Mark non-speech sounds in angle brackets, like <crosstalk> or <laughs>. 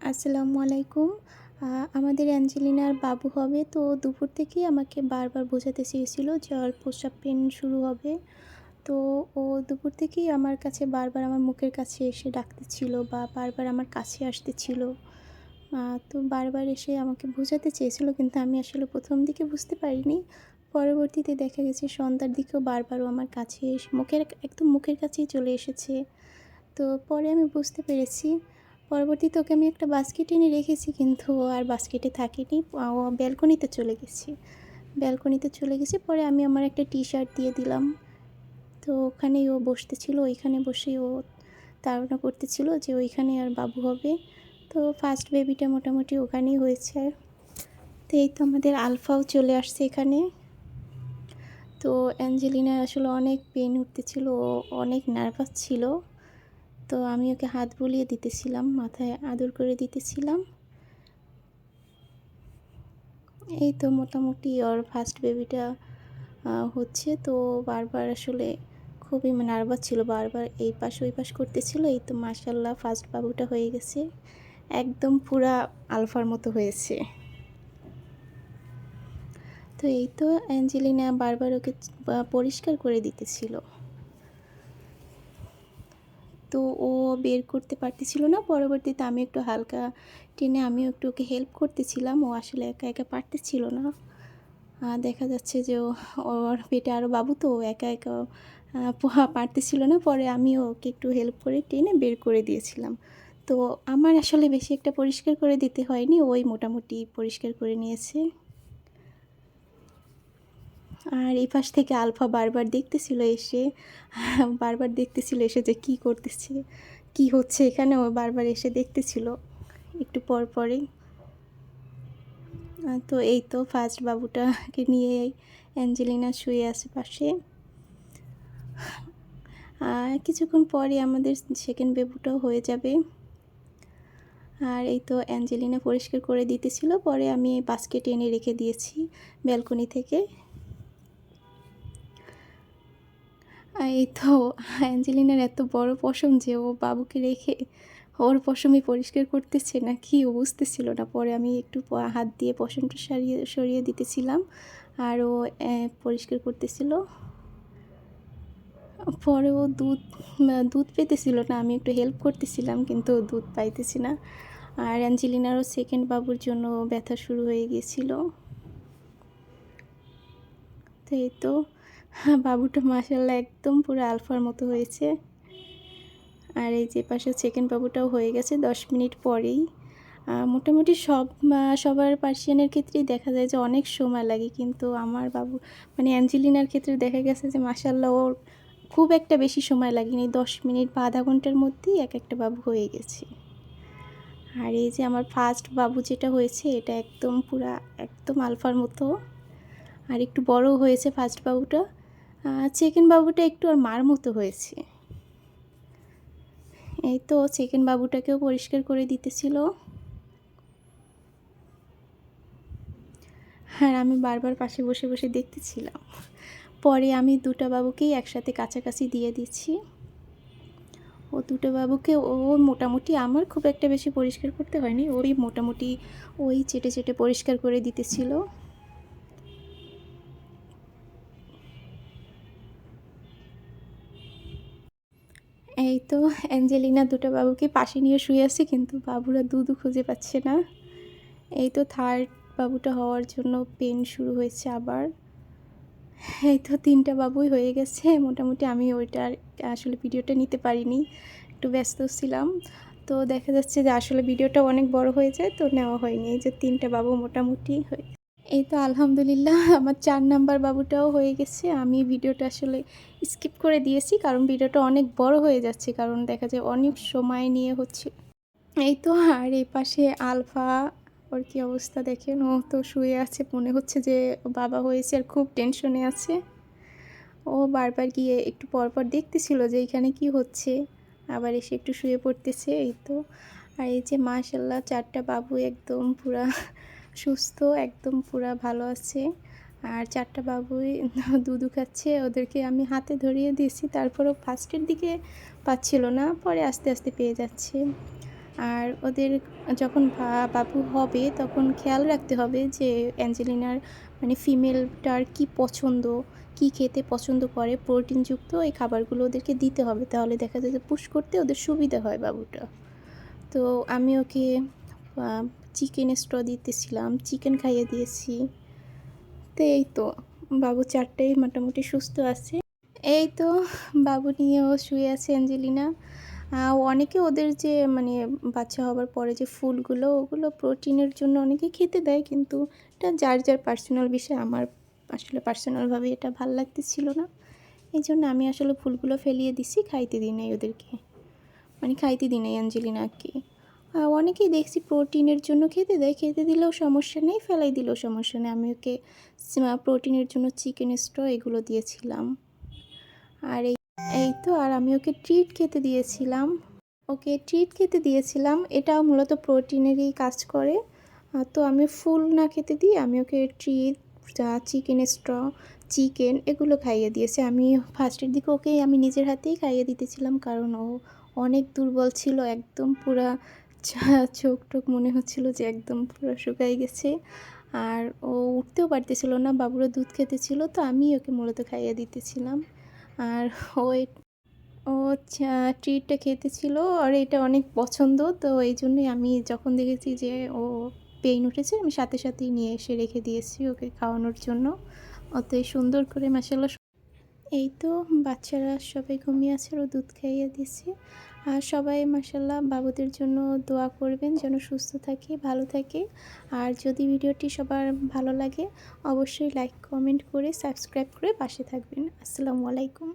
আসসালামু আলাইকুম। আমাদের অ্যাঞ্জেলিনার বাবু হবে, তো দুপুর থেকেই আমাকে বারবার বোঝাতে চেয়েছিল যে ওর প্রস্রাব পেন শুরু হবে। তো ও দুপুর থেকেই আমার কাছে বারবার আমার মুখের কাছে এসে ডাকতেছিল বা বারবার আমার কাছে আসতেছিল। তো বারবার এসে আমাকে বোঝাতে চেয়েছিল, কিন্তু আমি আসলে প্রথম দিকে বুঝতে পারিনি। পরবর্তীতে দেখা গেছে সন্ধ্যার দিকেও বারবারও আমার কাছে এসে মুখের, একদম মুখের কাছেই চলে এসেছে। তো পরে আমি বুঝতে পেরেছি পরবর্তীতে ওকে আমি একটা বাস্কেট এনে রেখেছি, কিন্তু ও আর বাস্কেটে থাকেনি। ও ব্যালকনিতে চলে গেছি। ব্যালকনিতে চলে গেছি, পরে আমি আমার একটা টি শার্ট দিয়ে দিলাম। তো ওখানেই ও বসতেছিল, ওইখানে বসে ও তাড়না করতেছিল যে ওইখানে আর বাবু হবে। তো ফার্স্ট বেবিটা মোটামুটি ওখানেই হয়েছে। তো এই তো আমাদের আলফাও চলে আসছে এখানে। তো অ্যাঞ্জেলিনার আসলে অনেক পেন উঠতেছিল, ও অনেক নার্ভাস ছিল। তো আমি ওকে হাত বুলিয়ে দিতেছিলাম, মাথায় আদর করে দিতেছিলাম। এই তো মোটামুটি ওর ফার্স্ট বেবিটা হচ্ছে। তো বারবার আসলে খুবই নার্ভাস ছিল, বারবার এই পাশ ওই পাশ করতেছিল। এই তো মাসাল্লাহ ফার্স্ট বাবুটা হয়ে গেছে। একদম পুরা আলফার মতো হয়েছে। তো এই তো অ্যাঞ্জেলিনা বারবার ওকে পরিষ্কার করে দিতেছিল। তো ও বের করতে পারতেছিল না। পরবর্তীতে আমি একটু হালকা টেনে আমিও একটু ওকে হেল্প করতেছিলাম। ও আসলে একা একা পারতেছিল না। দেখা যাচ্ছে যে ওর পেটে আরও বাবু তো একা একা পারতেছিল না। পরে আমি ওকে একটু হেল্প করে টেনে বের করে দিয়েছিলাম। তো আমার আসলে বেশি একটা পরিষ্কার করে দিতে হয়নি। ওই মোটামুটি পরিষ্কার করে নিয়েছে। আর এই পাশ থেকে আলফা বারবার দেখতেছিল এসে, বারবার দেখতেছিল এসে যে কি করতেছে, কি হচ্ছে এখানে ও বারবার এসে দেখতেছিল। একটু পর পরেই তো এই তো ফার্স্ট বাবুটাকে নিয়ে অ্যাঞ্জেলিনা শুয়ে আছে পাশে। আর কিছুক্ষণ পরে আমাদের সেকেন্ড বেবুটাও হয়ে যাবে। আর এই তো অ্যাঞ্জেলিনা পরিষ্কার করে দিতেছিল, পরে আমি বাস্কেট এনে রেখে দিয়েছি ব্যালকনি থেকে। এই তো অ্যাঞ্জেলিনার এত বড় পশম যে ও বাবুকে রেখে ওর পশমই পরিষ্কার করতেছে না কি ও বুঝতেছিল না। পরে আমি একটু হাত দিয়ে পশমটা সারিয়ে, সরিয়ে দিতেছিলাম আর ও পরিষ্কার করতেছিল। পরে ও দুধ দুধ পেতেছিল না, আমি একটু হেল্প করতেছিলাম কিন্তু দুধ পাইতেছি না। আর অ্যাঞ্জেলিনারও সেকেন্ড বাবুর জন্য ব্যথা শুরু হয়ে গিয়েছিল। তো এই তো বাবুটা মাসাল্লাহ একদম পুরো আলফার মতো হয়েছে। আর এই যে পাশে সেকেন্ড বাবুটাও হয়ে গেছে দশ মিনিট পরেই। মোটামুটি সব সবার পার্সিয়ানের ক্ষেত্রেই দেখা যায় যে অনেক সময় লাগে, কিন্তু আমার বাবু মানে অ্যাঞ্জেলিনার ক্ষেত্রে দেখা গেছে যে মাসাল্লাহ ওর খুব একটা বেশি সময় লাগেনি। দশ মিনিট বা আধা ঘণ্টার মধ্যেই এক একটা বাবু হয়ে গেছে। আর এই যে আমার ফার্স্ট বাবু যেটা হয়েছে, এটা একদম পুরা, একদম আলফার মতো। আর একটু বড় হয়েছে ফার্স্ট বাবুটা। সেকেন্ড বাবুটা একটু আর মার মতো হয়েছে। এই তো চিকেন বাবুটাকেও পরিষ্কার করে দিতেছিল। আর আমি বারবার পাশে বসে বসে দেখতেছিলাম। পরে আমি দুটো বাবুকেই একসাথে কাছাকাছি দিয়ে দিচ্ছি। ও দুটো বাবুকে ও মোটামুটি আমার খুব একটা বেশি পরিষ্কার করতে হয়নি ওই মোটামুটি ওই চেটে চেটে পরিষ্কার করে দিতেছিল। এই তো অ্যাঞ্জেলিনা দুটো বাবুকে পাশে নিয়ে শুয়ে আছে, কিন্তু বাবুরা দুধও খুঁজে পাচ্ছে না। এই তো থার্ড বাবুটা হওয়ার জন্য পেন শুরু হয়েছে আবার। এই তো তিনটা বাবুই হয়ে গেছে, মোটামুটি আমি ওইটার আসলে ভিডিওটা নিতে পারিনি, একটু ব্যস্ত ছিলাম। তো দেখা যাচ্ছে যে আসলে ভিডিওটা অনেক বড় হয়ে যায় তো নেওয়া হয়নি। এই যে তিনটা বাবু মোটামুটি হয়ে এই তো আলহামদুলিল্লাহ, <laughs> আমার চার নাম্বার বাবুটাও হয়ে গেছে। আমি ভিডিওটা আসলে স্কিপ করে দিয়েছি, কারণ ভিডিওটা অনেক বড় হয়ে যাচ্ছে, কারণ দেখা যায় অনেক সময় নিয়ে হচ্ছে। এই তো, আর এই পাশে আলফা, ওর কী অবস্থা দেখেন? ও তো শুয়ে আছে, মনে হচ্ছে যে বাবা হয়েছে আর খুব টেনশনে আছে। ও বারবার গিয়ে একটু পরপর দেখতেছিল যে এখানে কি হচ্ছে, আবার এসে একটু শুয়ে পড়তেছে, এই তো। আর এই যে মাশাল্লাহ চারটা বাবু একদম পুরা সুস্থ, একদম পুরা ভালো আছে। আর চারটা বাবুই <laughs> দুধু খাচ্ছে, ওদেরকে আমি হাতে ধরিয়ে দিয়েছি, তারপরও ফার্স্টের দিকে পাচ্ছিল না, পরে আস্তে আস্তে পেয়ে যাচ্ছে। আর ওদের যখন বাবু হবে, তখন খেয়াল রাখতে হবে যে অ্যাঞ্জেলিনার মানে ফিমেলটার কি পছন্দ, কি খেতে পছন্দ করে, প্রোটিনযুক্ত এই খাবারগুলো ওদেরকে দিতে হবে, তাহলে দেখা যায় যে পুশ করতে ওদের সুবিধা হয় বাবুটা। তো আমি ওকে চিকেন স্ট্র দিতেছিলাম চিকেন খাইয়ে দিয়েছি। তো এই তো, বাবু চারটাই মোটামুটি সুস্থ আছে। এই তো, বাবু নিয়েও শুয়ে আছে অ্যাঞ্জেলিনা। অনেকে ওদের যে মানে বাচ্চা হবার পরে যে ফুলগুলো, ওগুলো প্রোটিনের জন্য অনেকে খেতে দেয়, কিন্তু এটা যার যার পার্সোনাল বিষয়, আমার আসলে পার্সোনালভাবে এটা ভালো লাগতেছিল না। এই জন্য আমি আসলে ফুলগুলো ফেলিয়ে দিছি, খাইতে দিই নাই ওদেরকে। মানে খাইতে দিই নাই অ্যাঞ্জেলিনাকে। অনেকেই দেখছি প্রোটিনের জন্য খেতে দেয়। খেতে দিলেও সমস্যা নেই, ফেলাই দিলেও সমস্যা নেই। আমি ওকে প্রোটিনের জন্য চিকেন স্ট্র এগুলো দিয়েছিলাম। আর এই এই তো, আর আমি ওকে ট্রিট খেতে দিয়েছিলাম। ওকে ট্রিট খেতে দিয়েছিলাম। এটাও মূলত প্রোটিনেরই কাজ করে। তো আমি ফুল না খেতে দিই, আমি ওকে ট্রিট, যা চিকেন স্ট্র, চিকেন এগুলো খাইয়ে দিয়েছে। আমি ফার্স্টের দিকে ওকে আমি নিজের হাতেই খাইয়ে দিতেছিলাম, কারণ ও অনেক দুর্বল ছিল, একদম পুরা চোখ টোক মনে হচ্ছিল যে একদম পুরো শুকাই গেছে। আর ও উঠতেও পারতেছিল না বাবুরও দুধ খেতেছিল, তো আমি ওকে মূলত খাইয়ে দিতেছিলাম। আর ও ও ট্রিটটা খেতেছিল, আর এটা অনেক পছন্দ, তো এই জন্যই আমি যখন দেখেছি যে ও পেইন উঠেছে, আমি সাথে সাথেই নিয়ে এসে রেখে দিয়েছি ওকে খাওয়ানোর জন্য। অতই সুন্দর করে মাসাল্লাহ এই তো বাচ্চারা সবাই ঘুমিয়ে আছে ও দুধ খাইয়ে দিচ্ছে আর সবাই মাসাল্লাহ বাবুদের জন্য দোয়া করবেন, যেন সুস্থ থাকে, ভালো থাকে। আর যদি ভিডিওটি সবার ভালো লাগে, অবশ্যই লাইক কমেন্ট করে সাবস্ক্রাইব করে পাশে থাকবেন। আসসালামু আলাইকুম।